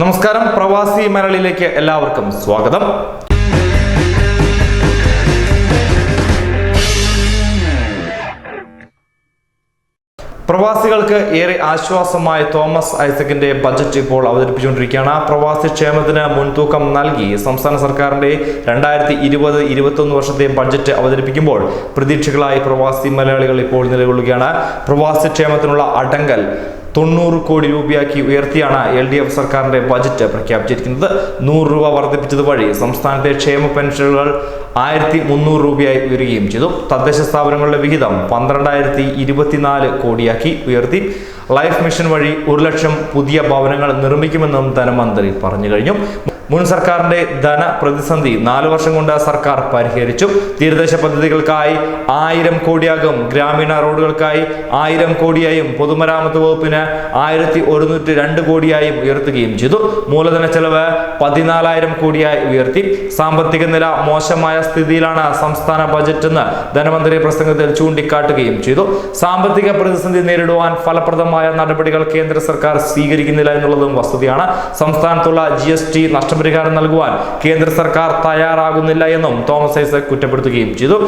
നമസ്കാരം. പ്രവാസി മലയാളിയിലേക്ക് എല്ലാവർക്കും സ്വാഗതം. പ്രവാസികൾക്ക് ഏറെ ആശ്വാസമായ തോമസ് ഐസക്കിന്റെ ബജറ്റ് ഇപ്പോൾ അവതരിപ്പിച്ചുകൊണ്ടിരിക്കുകയാണ്. പ്രവാസി ക്ഷേമത്തിന് മുൻതൂക്കം നൽകി സംസ്ഥാന സർക്കാരിന്റെ രണ്ടായിരത്തി ഇരുപത് ഇരുപത്തൊന്ന് വർഷത്തെ ബജറ്റ് അവതരിപ്പിക്കുമ്പോൾ പ്രതീക്ഷകളായി പ്രവാസി മലയാളികൾ ഇപ്പോൾ നിലകൊള്ളുകയാണ്. പ്രവാസി ക്ഷേമത്തിനുള്ള അടങ്കൽ തൊണ്ണൂറ് കോടി രൂപയാക്കി ഉയർത്തിയാണ് എൽ ഡി എഫ് സർക്കാരിന്റെ ബജറ്റ് പ്രഖ്യാപിച്ചിരിക്കുന്നത്. നൂറ് രൂപ വർദ്ധിപ്പിച്ചത് വഴി സംസ്ഥാനത്തെ ക്ഷേമ പെൻഷനുകൾ ആയിരത്തി മുന്നൂറ് രൂപയായി ഉയരുകയും ചെയ്തു. തദ്ദേശ സ്ഥാപനങ്ങളുടെ വിഹിതം പന്ത്രണ്ടായിരത്തി ഇരുപത്തിനാല് കോടിയാക്കി ഉയർത്തി. ലൈഫ് മിഷൻ വഴി ഒരു ലക്ഷം പുതിയ ഭവനങ്ങൾ നിർമ്മിക്കുമെന്നും ധനമന്ത്രി പറഞ്ഞു കഴിഞ്ഞു. മുൻ സർക്കാരിന്റെ ധന പ്രതിസന്ധി നാലു വർഷം കൊണ്ട് സർക്കാർ പരിഹരിച്ചു. തീരദേശ പദ്ധതികൾക്കായി ആയിരം കോടിയാകും. ഗ്രാമീണ റോഡുകൾക്കായി ആയിരം കോടിയായും പൊതുമരാമത്ത് വകുപ്പിന് ആയിരത്തി ഒരുന്നൂറ്റി രണ്ട് കോടിയായും ഉയർത്തുകയും ചെയ്തു. മൂലധന ചെലവ് പതിനാലായിരം കോടിയായി ഉയർത്തി. സാമ്പത്തിക നില മോശമായ സ്ഥിതിയിലാണ് സംസ്ഥാന ബജറ്റ് എന്ന് ധനമന്ത്രി പ്രസംഗത്തിൽ ചൂണ്ടിക്കാട്ടുകയും ചെയ്തു. സാമ്പത്തിക പ്രതിസന്ധി നേരിടുവാൻ ഫലപ്രദമായ നടപടികൾ കേന്ദ്ര സർക്കാർ സ്വീകരിക്കുന്നില്ല എന്നുള്ളതും വസ്തുതയാണ്. സംസ്ഥാനത്തുള്ള ജി എസ് ടി നഷ്ടപരിഹാരം നൽകുവാൻ കേന്ദ്ര സർക്കാർ തയ്യാറാകുന്നില്ല എന്നും തോമസ് ഐസക് കുറ്റപ്പെടുത്തുകയും ചെയ്തു.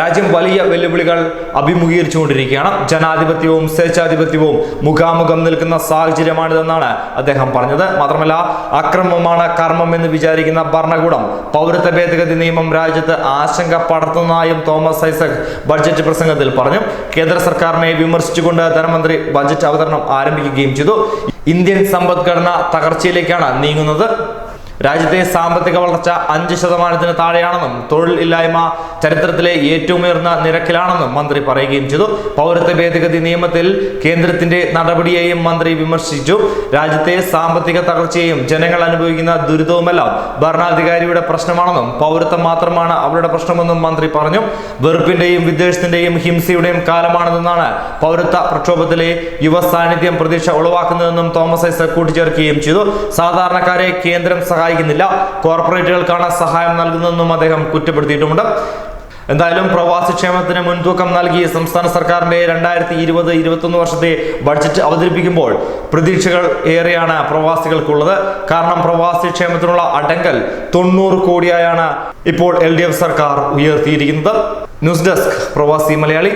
രാജ്യം വലിയ വെല്ലുവിളികൾ അഭിമുഖീകരിച്ചുകൊണ്ടിരിക്കുകയാണ്. ജനാധിപത്യവും സ്വേച്ഛാധിപത്യവും മുഖാമുഖം നിൽക്കുന്ന സാഹചര്യമാണിതെന്നാണ് അദ്ദേഹം പറഞ്ഞത്. മാത്രമല്ല അക്രമമാണ് കർമ്മം എന്ന് വിചാരിക്കുന്ന ഭരണകൂടം പൗരത്വ ഭേദഗതി നിയമം രാജ്യത്ത് ആശങ്ക പടർത്തുന്നതായും തോമസ് ഐസക് ബഡ്ജറ്റ് പ്രസംഗത്തിൽ പറഞ്ഞു. കേന്ദ്ര സർക്കാരിനെ വിമർശിച്ചുകൊണ്ട് ധനമന്ത്രി ബജറ്റ് അവതരണം ആരംഭിക്കുകയും ചെയ്തു. ഇന്ത്യൻ സമ്പദ്ഘടന തകർച്ചയിലേക്കാണ് നീങ്ങുന്നത്. രാജ്യത്തെ സാമ്പത്തിക വളർച്ച അഞ്ച് ശതമാനത്തിന് താഴെയാണെന്നും തൊഴിൽ ഇല്ലായ്മ ചരിത്രത്തിലെ ഏറ്റവും ഉയർന്ന നിരക്കിലാണെന്നും മന്ത്രി പറയുകയും ചെയ്തു. പൗരത്വ ഭേദഗതി നിയമത്തിൽ കേന്ദ്രത്തിന്റെ നടപടിയെയും മന്ത്രി വിമർശിച്ചു. രാജ്യത്തെ സാമ്പത്തിക തകർച്ചയെയും ജനങ്ങൾ അനുഭവിക്കുന്ന ദുരിതവുമെല്ലാം ഭരണാധികാരിയുടെ പ്രശ്നമാണെന്നും പൗരത്വം മാത്രമാണ് അവരുടെ പ്രശ്നമെന്നും മന്ത്രി പറഞ്ഞു. വെറുപ്പിന്റെയും വിദ്വേഷത്തിന്റെയും ഹിംസയുടെയും കാലമാണെന്നാണ് പൗരത്വ പ്രക്ഷോഭത്തിലെ യുവ സാന്നിധ്യം പ്രതീക്ഷ ഉളവാക്കുന്നതെന്നും തോമസ് ഐസക് കൂട്ടിച്ചേർക്കുകയും ചെയ്തു. സാധാരണക്കാരെ കേന്ദ്രം സഹായിക്കുന്നില്ല. കോർപ്പറേറ്റുകൾക്കാണ് സഹായം നൽകുന്നതെന്നും അദ്ദേഹം കുറ്റപ്പെടുത്തിയിട്ടുമുണ്ട്. എന്തായാലും പ്രവാസി ക്ഷേമത്തിന് മുൻതൂക്കം നൽകി സംസ്ഥാന സർക്കാരിന്റെ രണ്ടായിരത്തി ഇരുപത് ഇരുപത്തൊന്ന് വർഷത്തെ ബഡ്ജറ്റ് അവതരിപ്പിക്കുമ്പോൾ പ്രതീക്ഷകൾ ഏറെയാണ് പ്രവാസികൾക്കുള്ളത്. കാരണം പ്രവാസി ക്ഷേമത്തിനുള്ള അടങ്കൽ തൊണ്ണൂറ് കോടിയായാണ് ഇപ്പോൾ എൽ സർക്കാർ ഉയർത്തിയിരിക്കുന്നത്. ന്യൂസ് ഡെസ്ക് പ്രവാസി മലയാളി.